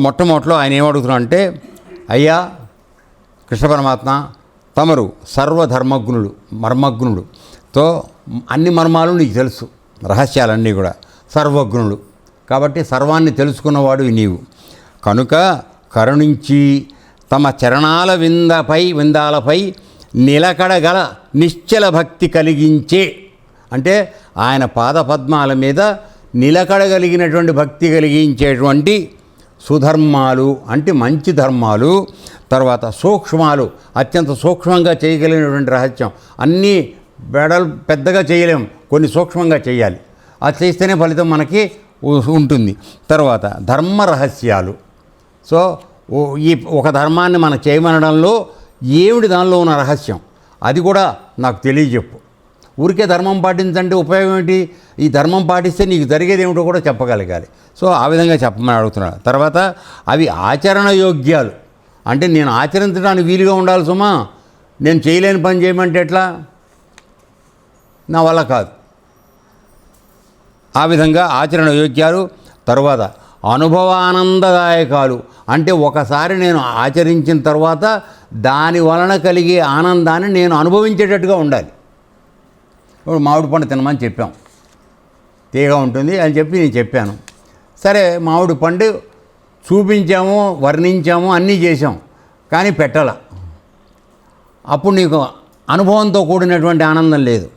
మొట్టమొదటిలో ఆయన ఏమడుగుతున్నా అంటే అయ్యా కృష్ణ పరమాత్మ తమరు సర్వధర్మజ్ఞులు మర్మజ్ఞుడు తో అన్ని మర్మాలు నీకు తెలుసు రహస్యాలన్నీ కూడా. సర్వజ్ఞుడు కాబట్టి సర్వాన్ని తెలుసుకున్నవాడు నీవు. కనుక కరుణించి తమ చరణాల విందపై విందాలపై నిలకడగల నిశ్చల భక్తి కలిగించే. అంటే ఆయన పాదపద్మాల మీద నిలకడగలిగినటువంటి భక్తి కలిగించేటువంటి సుధర్మాలు అంటే మంచి ధర్మాలు తర్వాత సూక్ష్మాలు అత్యంత సూక్ష్మంగా చేయగలిగినటువంటి రహస్యం. అన్నీ బెడల్ పెద్దగా చేయలేం కొన్ని సూక్ష్మంగా చేయాలి. అది చేస్తేనే ఫలితం మనకి ఉంటుంది. తర్వాత ధర్మ రహస్యాలు. సో ఈ ఒక ధర్మాన్ని మనం చేయమనడంలో ఏమిటి దానిలో ఉన్న రహస్యం? అది కూడా నాకు తెలియజెప్పు. ఊరికే ధర్మం పాటించంటే ఉపయోగం ఏంటి ఈ ధర్మం పాటిస్తే నీకు జరిగేది ఏమిటో కూడా చెప్పగలగాలి. సో ఆ విధంగా చెప్పమని అడుగుతున్నాడు తర్వాత అవి ఆచరణ యోగ్యాలు. అంటే నేను ఆచరించడానికి వీలుగా ఉండాలి సుమా. నేను చేయలేని పని చేయమంటే ఎట్లా? నా వల్ల కాదు. ఆ విధంగా ఆచరణ యోగ్యాలు. తర్వాత అనుభవానందదాయకాలు. అంటే ఒకసారి నేను ఆచరించిన తర్వాత దాని వలన కలిగే ఆనందాన్ని నేను అనుభవించేటట్టుగా ఉండాలి. మామిడి పండు తినమని చెప్పాం. తీగా ఉంటుంది అని చెప్పి నేను చెప్పాను. సరే మామిడి పండు చూపించాము వర్ణించాము అన్నీ చేసాం కానీ పెట్టాల. అప్పుడు నీకు అనుభవంతో కూడినటువంటి ఆనందం లేదు.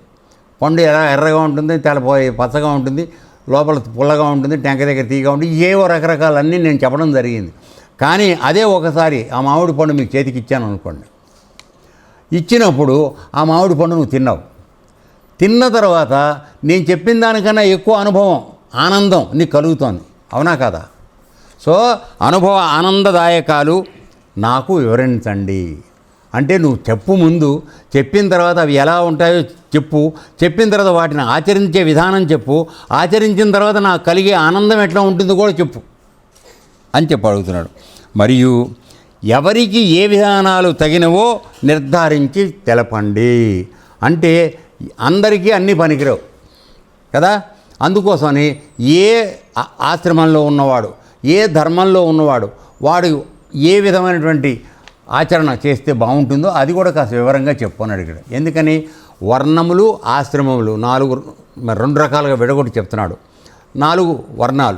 పండు ఎలా ఎర్రగా ఉంటుంది తెలపోయి పచ్చగా ఉంటుంది లోపల పుల్లగా ఉంటుంది టెంక దగ్గర తీగా ఉంటుంది ఏవో రకరకాలన్నీ నేను చెప్పడం జరిగింది. కానీ అదే ఒకసారి ఆ మామిడి పండు మీకు చేతికి ఇచ్చాను అనుకోండి. ఇచ్చినప్పుడు ఆ మామిడి పండు నువ్వు తిన్నావు. తిన్న తర్వాత నేను చెప్పిన దానికన్నా ఎక్కువ అనుభవం ఆనందం నీకు కలుగుతోంది. అవునా కదా? సో అనుభవ ఆనందదాయకాలు నాకు వివరించండి. అంటే నువ్వు చెప్పు ముందు చెప్పిన తర్వాత అవి ఎలా ఉంటాయో చెప్పు. చెప్పిన తర్వాత వాటిని ఆచరించే విధానం చెప్పు. ఆచరించిన తర్వాత నాకు కలిగే ఆనందం ఎట్లా ఉంటుందో కూడా చెప్పు అని చెప్పి అడుగుతున్నాడు. మరియు ఎవరికి ఏ విధానాలు తగినవో నిర్ధారించి తెలపండి. అంటే అందరికీ అన్ని పనికిరావు. కదా? అందుకోసమని ఏ ఆశ్రమంలో ఉన్నవాడు ఏ ధర్మంలో ఉన్నవాడు వాడు ఏ విధమైనటువంటి ఆచరణ చేస్తే బాగుంటుందో అది కూడా కాస్త వివరంగా చెప్పుకొని అడిగాడు. ఎందుకని? వర్ణములు ఆశ్రమములు నాలుగు రెండు రకాలుగా విడగొట్టి చెప్తున్నాడు. నాలుగు వర్ణాలు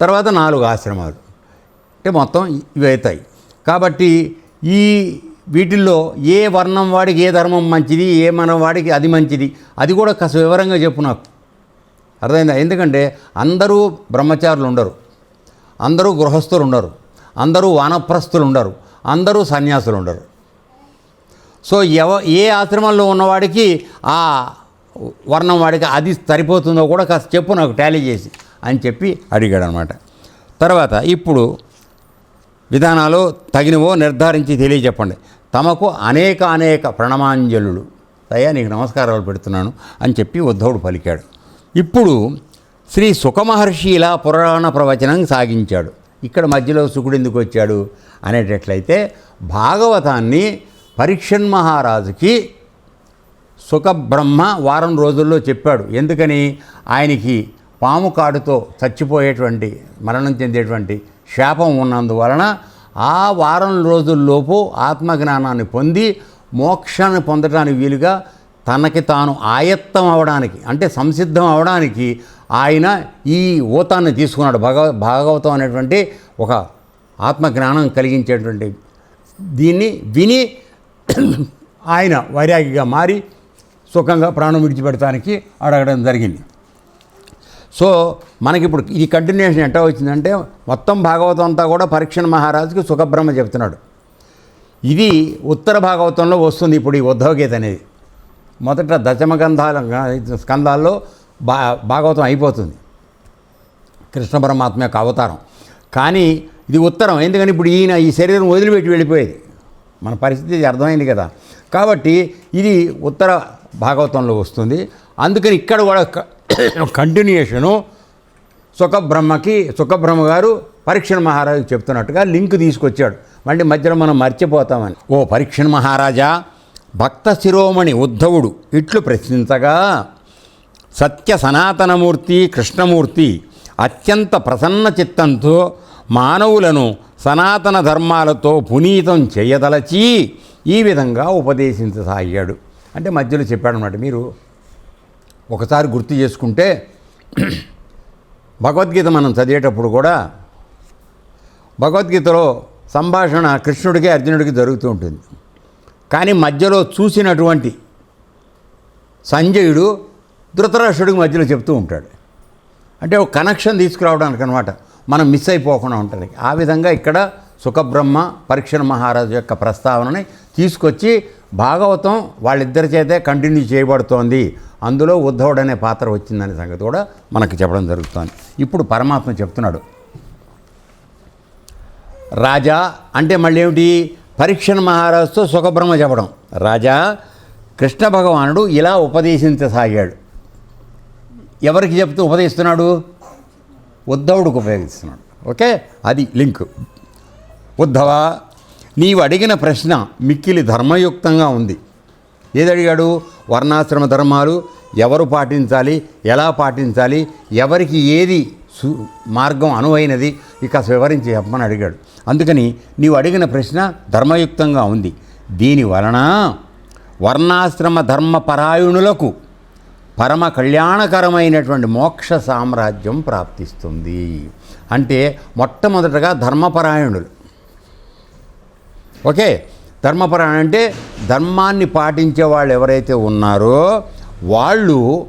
తర్వాత నాలుగు ఆశ్రమాలు. అంటే మొత్తం ఇవి అవుతాయి కాబట్టి ఈ వీటిల్లో ఏ వర్ణం వాడికి ఏ ధర్మం మంచిది ఏ మన వాడికి అది మంచిది? అది కూడా కాస్త వివరంగా చెప్పు నాకు. అర్థమైందా? ఎందుకంటే అందరూ బ్రహ్మచారులు ఉండరు. అందరూ గృహస్థులు ఉండరు. అందరూ వానప్రస్థులు ఉండరు. అందరూ సన్యాసులు ఉండరు. సో ఎవ ఏ ఆశ్రమంలో ఉన్నవాడికి ఆ వర్ణం వాడికి అది సరిపోతుందో కూడా కాస్త చెప్పు నాకు టాలీ చేసి అని చెప్పి అడిగాడు అనమాట తర్వాత ఇప్పుడు విధానాలు తగినవో నిర్ధారించి తెలియజెప్పండి. తమకు అనేక అనేక ప్రణమాంజలు అయ్యా నీకు నమస్కారాలు పెడుతున్నాను అని చెప్పి ఉద్ధవుడు పలికాడు. ఇప్పుడు శ్రీ సుఖమహర్షి ఇలా పురాణ ప్రవచనం సాగించాడు. ఇక్కడ మధ్యలో సుకుడు ఎందుకు వచ్చాడు? అనేటట్లయితే భాగవతాన్ని పరీక్షన్ మహారాజుకి సుఖబ్రహ్మ వారం రోజుల్లో చెప్పాడు. ఎందుకని? ఆయనకి పాము కాడుతో చచ్చిపోయేటువంటి మరణం చెందేటువంటి శాపం ఉన్నందువలన ఆ వారం రోజుల్లోపు ఆత్మజ్ఞానాన్ని పొంది మోక్షాన్ని పొందడానికి వీలుగా తనకి తాను ఆయత్తం అవడానికి అంటే సంసిద్ధం అవడానికి ఆయన ఈ ఊతాన్ని తీసుకున్నాడు. భగవ భాగవతం అనేటువంటి ఒక ఆత్మజ్ఞానం కలిగించేటువంటి దీన్ని విని ఆయన వైరాగిగా మారి సుఖంగా ప్రాణం విడిచిపెడటానికి అడగడం జరిగింది. సో మనకిప్పుడు ఈ కంటిన్యూషన్ ఎట్లా వచ్చిందంటే మొత్తం భాగవతం అంతా కూడా పరీక్షణ మహారాజుకి సుఖబ్రహ్మ చెప్తున్నాడు. ఇది ఉత్తర భాగవతంలో వస్తుంది ఇప్పుడు ఈ ఉద్ధవగీత అనేది. మొదట దశమగంధాల స్కంధాల్లో బా భాగవతం అయిపోతుంది. కృష్ణ పరమాత్మ యొక్క అవతారం. కానీ ఇది ఉత్తరం ఎందుకని ఇప్పుడు ఈయన ఈ శరీరం వదిలిపెట్టి వెళ్ళిపోయేది. మన పరిస్థితి అర్థమైంది కదా. కాబట్టి ఇది ఉత్తర భాగవతంలో వస్తుంది. అందుకని ఇక్కడ కూడా కంటిన్యూషను సుఖబ్రహ్మకి సుఖబ్రహ్మ గారు పరీక్షణ మహారాజు చెప్తున్నట్టుగా లింక్ తీసుకొచ్చాడు. మళ్ళీ మధ్యలో మనం మర్చిపోతామని. ఓ పరీక్షణ మహారాజా భక్త శిరోమణి ఉద్ధవుడు ఇట్లు ప్రశ్నించగా సత్య సనాతనమూర్తి కృష్ణమూర్తి అత్యంత ప్రసన్న చిత్తంతో మానవులను సనాతన ధర్మాలతో పునీతం చేయదలచి ఈ విధంగా ఉపదేశించసాగాడు. అంటే మధ్యలో చెప్పాడు అన్నమాట మీరు ఒకసారి గుర్తు చేసుకుంటే భగవద్గీత మనం చదివేటప్పుడు కూడా భగవద్గీతలో సంభాషణ కృష్ణుడికి అర్జునుడికి జరుగుతూ ఉంటుంది. కానీ మధ్యలో చూసినటువంటి సంజయుడు ధృతరాష్ట్రుడికి మధ్యలో చెప్తూ ఉంటాడు. అంటే ఒక కనెక్షన్ తీసుకురావడానికి అనమాట మనం మిస్ అయిపోకుండా ఉంటుంది ఆ విధంగా ఇక్కడ సుఖబ్రహ్మ పరీక్షణ మహారాజు యొక్క ప్రస్తావనని తీసుకొచ్చి భాగవతం వాళ్ళిద్దరి చేతే కంటిన్యూ చేయబడుతోంది. అందులో ఉద్ధవుడు అనే పాత్ర వచ్చిందనే సంగతి కూడా మనకు చెప్పడం జరుగుతోంది. ఇప్పుడు పరమాత్మ చెప్తున్నాడు. రాజా అంటే మళ్ళీ ఏమిటి? పరీక్షణ మహారాజుతో సుఖబ్రహ్మ చెప్పడం. రాజా కృష్ణ భగవానుడు ఇలా ఉపదేశించసాగాడు. ఎవరికి చెప్తూ ఉపదేశిస్తున్నాడు? ఉద్ధవుడికి ఉపయోగిస్తున్నాడు. ఓకే? అది లింక్. ఉద్ధవ నీవు అడిగిన ప్రశ్న మిక్కిలి ధర్మయుక్తంగా ఉంది. ఏదడిగాడు? వర్ణాశ్రమ ధర్మాలు ఎవరు పాటించాలి? ఎలా పాటించాలి? ఎవరికి ఏది సు మార్గం అనువైనది? ఇక వివరించి చెప్పమని అడిగాడు. అందుకని నీవు అడిగిన ప్రశ్న ధర్మయుక్తంగా ఉంది. దీని వలన వర్ణాశ్రమ ధర్మపరాయణులకు పరమ కళ్యాణకరమైనటువంటి మోక్ష సామ్రాజ్యం ప్రాప్తిస్తుంది. అంటే మొట్టమొదటగా ధర్మపరాయణులు. ఓకే ధర్మపరాయణ అంటే ధర్మాన్ని పాటించే వాళ్ళు ఎవరైతే ఉన్నారో వాళ్ళు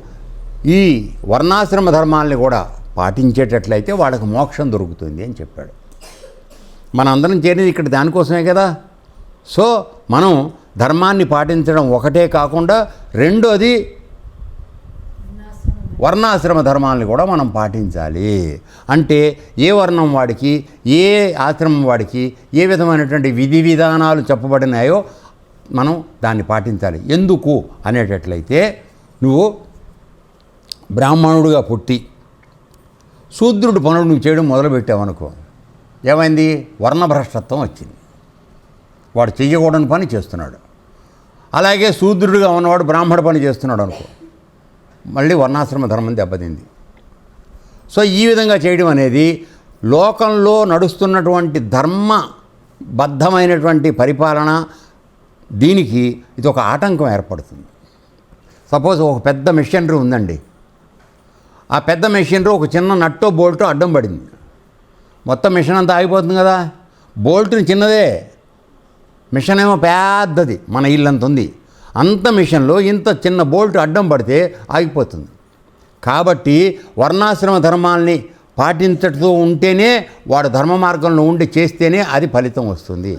ఈ వర్ణాశ్రమ ధర్మాల్ని కూడా పాటించేటట్లయితే వాళ్ళకి మోక్షం దొరుకుతుంది అని చెప్పాడు. మనందరం చేరేది ఇక్కడ దానికోసమే కదా. సో మనం ధర్మాన్ని పాటించడం ఒకటే కాకుండా రెండోది వర్ణాశ్రమ ధర్మాలను కూడా మనం పాటించాలి. అంటే ఏ వర్ణం వాడికి ఏ ఆశ్రమం వాడికి ఏ విధమైనటువంటి విధి విధానాలు చెప్పబడినాయో మనం దాన్ని పాటించాలి. ఎందుకు అనేటట్లయితే నువ్వు బ్రాహ్మణుడిగా పుట్టి శూద్రుడు పనులు నువ్వు చేయడం మొదలుపెట్టావనుకో ఏమైంది? వర్ణభ్రష్టత్వం వచ్చింది. వాడు చెయ్యకూడని పని చేస్తున్నాడు. అలాగే శూద్రుడిగా ఉన్నవాడు బ్రాహ్మణ పని చేస్తున్నాడు అనుకో మళ్ళీ వర్ణాశ్రమ ధర్మం దెబ్బతింది. సో ఈ విధంగా చేయడం అనేది లోకంలో నడుస్తున్నటువంటి ధర్మబద్ధమైనటువంటి పరిపాలన దీనికి ఇది ఒక ఆటంకం ఏర్పడుతుంది. సపోజ్ ఒక పెద్ద మిషనరీ ఉందండి. ఆ పెద్ద మిషనరీ ఒక చిన్న నట్టో బోల్టో అడ్డం పడింది. మొత్తం మిషన్ అంతా ఆగిపోతుంది కదా. బోల్ట్ని చిన్నదే. మిషన్ ఏమో పెద్దది. మన ఇల్లంత ఉంది. అంత మిషన్లో ఇంత చిన్న బోల్ట్ అడ్డం పడితే ఆగిపోతుంది. కాబట్టి వర్ణాశ్రమ ధర్మాల్ని పాటించటూ ఉంటేనే వాడు ధర్మ మార్గంలో ఉండి చేస్తేనే అది ఫలితం వస్తుంది.